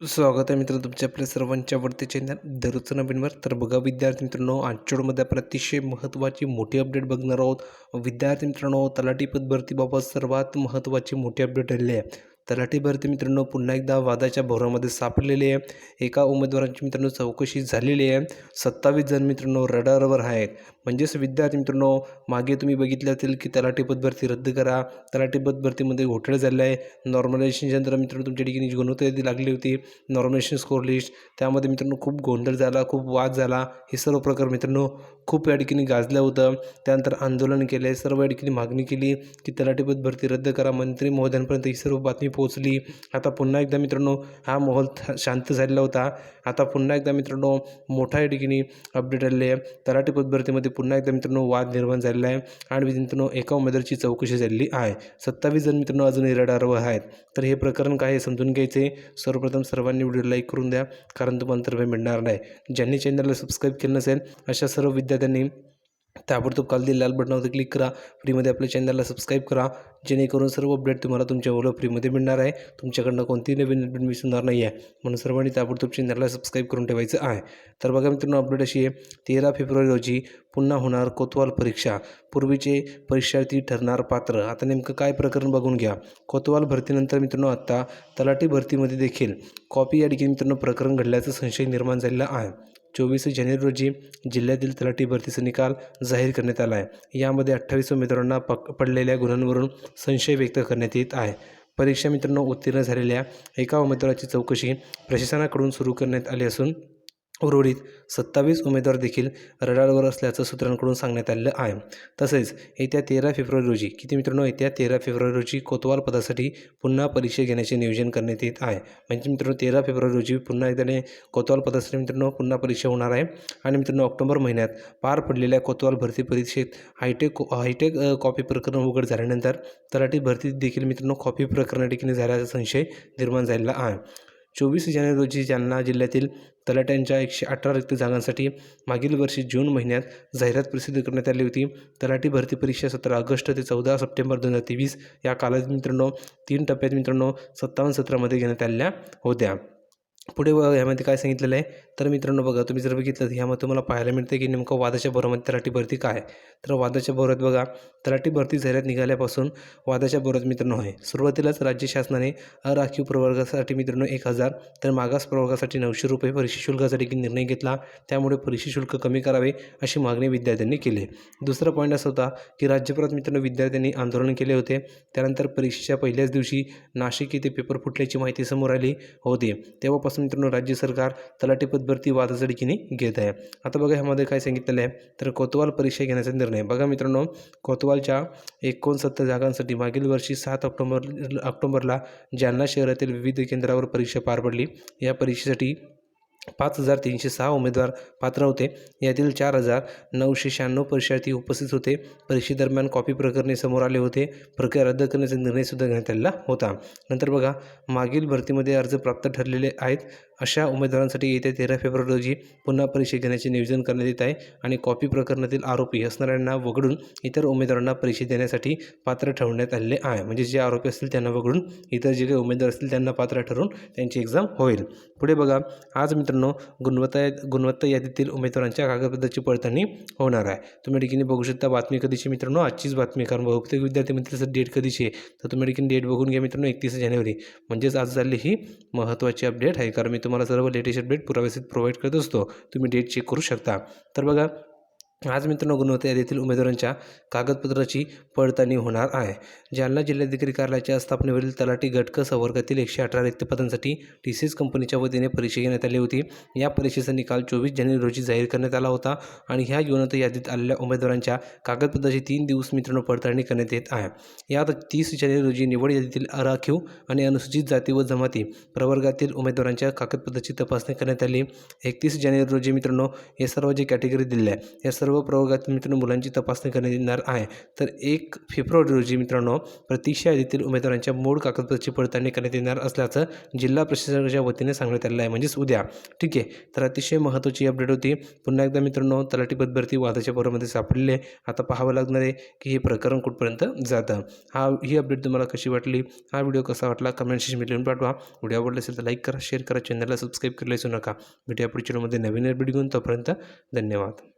स्वागत आहे मित्र तुमच्या आपल्या सर्वांच्या आवडते चॅनल दररोजचं नवीनवर तर बघा विद्यार्थी मित्रांनो आजच्या आपण अतिशय महत्त्वाची मोठी अपडेट बघणार आहोत. विद्यार्थी मित्रांनो तलाठी पद भरतीबाबत सर्वात महत्त्वाची मोठी अपडेट आलेली आहे. तलाठी भरती मित्रांनो पुन्हा एकदा वादाच्या भोरामध्ये सापडलेली आहे. एका उमेदवारांची मित्रांनो चौकशी झालेली आहे. सत्तावीस जण मित्रांनो रडारवर आहेत. म्हणजेच विद्यार्थी मित्रांनो मागे तुम्ही बघितले असेल की तलाठी पदभरती रद्द करा. तलाठी पदभरतीमध्ये घोटाळा झाला आहे. नॉर्मलायझेशनच्या नंतर मित्रांनो तुमच्या ठिकाणी जी गुणवत्ता लागली होती नॉर्मलायझेशन स्कोर लिस्ट त्यामध्ये मित्रांनो खूप गोंधळ झाला खूप वाद झाला. हे सर्व प्रकार मित्रांनो खूप या ठिकाणी गाजलं होतं. त्यानंतर आंदोलन केलं आहे सर्व या ठिकाणी मागणी केली की तलाठी भरती रद्द करा. मंत्री महोदयांपर्यंत ही सर्व बातमी पोहोचली. आता पुन्हा एकदा मित्रांनो हा माहोल शांत झालेला होता. आता पुन्हा एकदा मित्रांनो मोठा या ठिकाणी अपडेट आलेले आहे. तलाठी पदभरतीमध्ये भरतीमध्ये पुन्हा एकदा मित्रांनो वाद निर्माण झालेला आहे. आणि मित्रांनो एका उमेदवाराची चौकशी झालेली आहे. सत्तावीस जण मित्रांनो अजूनही रडारवर आहेत. तर हे प्रकरण काय समजून घ्यायचे. सर्वप्रथम सर्वांनी व्हिडिओ लाईक करून द्या कारण तुम्हाला तर मिळणार नाही. ज्यांनी चॅनलला सबस्क्राईब केलं नसेल अशा सर्व विद्यार्थ्यांनी ताबडतोब खाली लाल बटनावर क्लिक करा. फ्रीमध्ये आपल्या चॅनलला सबस्क्राईब करा. जेणेकरून सर्व अपडेट तुम्हाला तुमच्या ओला फ्रीमध्ये मिळणार आहे. तुमच्याकडनं कोणतीही नवीन अपडेट मिस होणार नाही आहे म्हणून सर्वांनी ताबडतोब चॅनलला सबस्क्राईब करून ठेवायचं आहे. तर बघा मित्रांनो अपडेट अशी आहे. तेरा फेब्रुवारी रोजी पुन्हा होणार कोतवाल परीक्षा. पूर्वीचे परीक्षार्थी ठरणार पात्र. आता नेमकं काय प्रकरण बघून घ्या. कोतवाल भरतीनंतर मित्रांनो आत्ता तलाठी भरतीमध्ये देखील कॉपी या ठिकाणी मित्रांनो प्रकरण घडल्याचा संशय निर्माण झालेला आहे. चोवीस जानेवारी रोजी जिल्ह्यातील तलाठी भरतीचा निकाल जाहीर करण्यात आला आहे. यामध्ये अठ्ठावीस उमेदवारांना पक पडलेल्या गुन्ह्यांवरून संशय व्यक्त करण्यात येत आहे. परीक्षा मित्रांनो उत्तीर्ण झालेल्या एका उमेदवाराची चौकशी प्रशासनाकडून सुरू करण्यात आली असून उर्वरित सत्तावीस उमेदवार देखील रडारवर असल्याचं सूत्रांकडून सांगण्यात आलेलं आहे. तसेच येत्या तेरा फेब्रुवारी रोजी किती मित्रांनो येत्या तेरा फेब्रुवारी रोजी कोतवाल पदासाठी पुन्हा परीक्षा घेण्याचे नियोजन करण्यात येत आहे. म्हणजे मित्रांनो तेरा फेब्रुवारी रोजी पुन्हा एकदाने कोतवाल पदासाठी मित्रांनो पुन्हा परीक्षा होणार आहे. आणि मित्रांनो ऑक्टोबर महिन्यात पार पडलेल्या कोतवाल भरती परीक्षेत हायटेक हायटेक कॉपी प्रकरण उघड झाल्यानंतर तलाठी भरतीत देखील मित्रांनो कॉपी प्रकरण ठिकाणी झाल्याचा संशय निर्माण झालेला आहे. चोवीस जानेवारी रोजी जालना जिल्ह्यातील तलाट्यांच्या एकशे अठरा रिक्त जागांसाठी मागील वर्षी जून महिन्यात जाहिरात प्रसिद्ध करण्यात आली होती. तलाठी भरती परीक्षा सतरा ऑगस्ट ते चौदा सप्टेंबर दोन हजार तेवीस या कालावधीत मित्रांनो तीन टप्प्यात मित्रांनो सत्तावन्न सत्रामध्ये घेण्यात आलेल्या होत्या. पुढे ह्यामध्ये यामध्ये काय सांगितलेलं आहे? तर मित्रांनो बघा तुम्ही जर बघितलं तर ह्यामध्ये तुम्हाला पाहायला मिळतं की नेमकं वादाच्या भोरामध्ये तलाठी भरती काय तर वादाच्या भोरात बघा तलाठी भरती जाहिरात निघाल्यापासून वादाच्या भोरात मित्रांनो आहे. सुरुवातीलाच राज्य शासनाने अराखीव प्रवर्गासाठी मित्रांनो एक हजार तर मागास प्रवर्गासाठी नऊशे रुपये परीक्षा शुल्कासाठी निर्णय घेतला. त्यामुळे परीक्षा शुल्क कमी करावे अशी मागणी विद्यार्थ्यांनी केली दुसरा पॉईंट असा होता की राज्यभरात मित्रांनो विद्यार्थ्यांनी आंदोलन केले होते. त्यानंतर परीक्षेच्या पहिल्याच दिवशी नाशिक येथे पेपर फुटल्याची माहिती समोर आली होती. तेव्हापासून मित्रांनो राज्य सरकार तलाठी भरती वादाच्या दिशेने घेत आहे. आता बघा ह्यामध्ये काय सांगितलेलं आहे? तर कोतवाल परीक्षा घेण्याचा निर्णय. बघा मित्रांनो कोतवालच्या एकोणसत्तर जागांसाठी मागील वर्षी सात ऑक्टोबर ऑक्टोबरला जालना शहरातील विविध केंद्रावर परीक्षा पार पडली. या परीक्षेसाठी पाच हजार तीनशे सहा उमेदवार पात्र होते. यातील चार हजार नऊशे शहाण्णव परीक्षार्थी उपस्थित होते. परीक्षेदरम्यान कॉपी प्रकरणे समोर आले होते. प्रक्रिया रद्द करण्याचा निर्णयसुद्धा घेण्यात आलेला होता. नंतर बघा मागील भरतीमध्ये अर्ज प्राप्त ठरलेले आहेत. अशा उमेदवारांसाठी येत्या तेरा फेब्रुवारी रोजी पुन्हा परीक्षा घेण्याचे नियोजन करण्यात येत आहे आणि कॉपी प्रकरणातील आरोपी असणाऱ्यांना वगळून इतर उमेदवारांना परीक्षा देण्यासाठी पात्र ठरवण्यात आलेले आहे. म्हणजे जे आरोपी असतील त्यांना वगळून इतर जे काही उमेदवार असतील त्यांना पात्र ठरवून त्यांची एक्झाम होईल. पुढे बघा आज मित्रांनो गुणवत्ता गुणवत्ता यादीतील उमेदवारांच्या कागदपत्राची पडताळणी होणार आहे. तुम्ही ठिकाणी बघू शकता बातमी कधीची मित्रांनो? आजचीच बातमी कारण बहुतेक विद्यार्थी म्हणतील सर डेट कधीची आहे? तर तुम्ही ठिकाणी डेट बघून घ्या मित्रांनो एकतीस जानेवारी. म्हणजेच आज झाली ही महत्त्वाची अपडेट आहे. कारण मी तुम्हाला सर्व लेटेस्ट अपडेट पुराव्यासहित प्रोव्हाइड करत असतो. तुम्ही डेट चेक करू शकता. तर बघा आज मित्रांनो गुणवत्ता यादीतील उमेदवारांच्या कागदपत्राची पडताळणी होणार आहे. जालना जिल्हाधिकारी कार्यालयाच्या स्थापनेवरील तलाठी घटक संवर्गातील एकशे अठरा रिक्त पदांसाठी टी सी एस कंपनीच्या वतीने परीक्षा घेण्यात आली होती. या परीक्षेचा निकाल चोवीस जानेवारी रोजी जाहीर करण्यात आला होता आणि ह्या गुणवत्ता यादीत आलेल्या उमेदवारांच्या कागदपत्राची तीन दिवस मित्रांनो पडताळणी करण्यात येत आहे. यात तीस जानेवारी रोजी निवड यादीतील अराखीव आणि अनुसूचित जाती व जमाती प्रवर्गातील उमेदवारांच्या कागदपत्राची तपासणी करण्यात आली. एकतीस जानेवारी रोजी मित्रांनो या सर्व जे कॅटेगरी दिल्या आहे या सर्व सर्व प्रवर्गातील मित्रांनो मुलांची तपासणी करण्यात येणार आहे. तर एक फेब्रुवारी रोजी मित्रांनो प्रतीक्षा यादीतील उमेदवारांच्या मूळ कागदपत्राची पडताळणी करण्यात येणार असल्याचं जिल्हा प्रशासनाच्या वतीने सांगण्यात आलेलं आहे. म्हणजेच उद्या. ठीक आहे. तर अतिशय महत्त्वाची अपडेट होती. पुन्हा एकदा मित्रांनो तलाठी पदभरती वादाच्या पोरामध्ये सापडले. आता पाहावं लागणार आहे की हे प्रकरण कुठपर्यंत जातं. हा ही अपडेट तुम्हाला कशी वाटली? हा व्हिडिओ कसा वाटला? कमेंट सेक्शन लिहून पाठवा. व्हिडिओ आवडला असेल तर लाईक करा शेअर करा. चॅनलला सबस्क्राईब करायला विसरू नका. भेटूया पुढच्या व्हिडिओमध्ये नवीन अपडेट घेऊन तोपर्यंत धन्यवाद.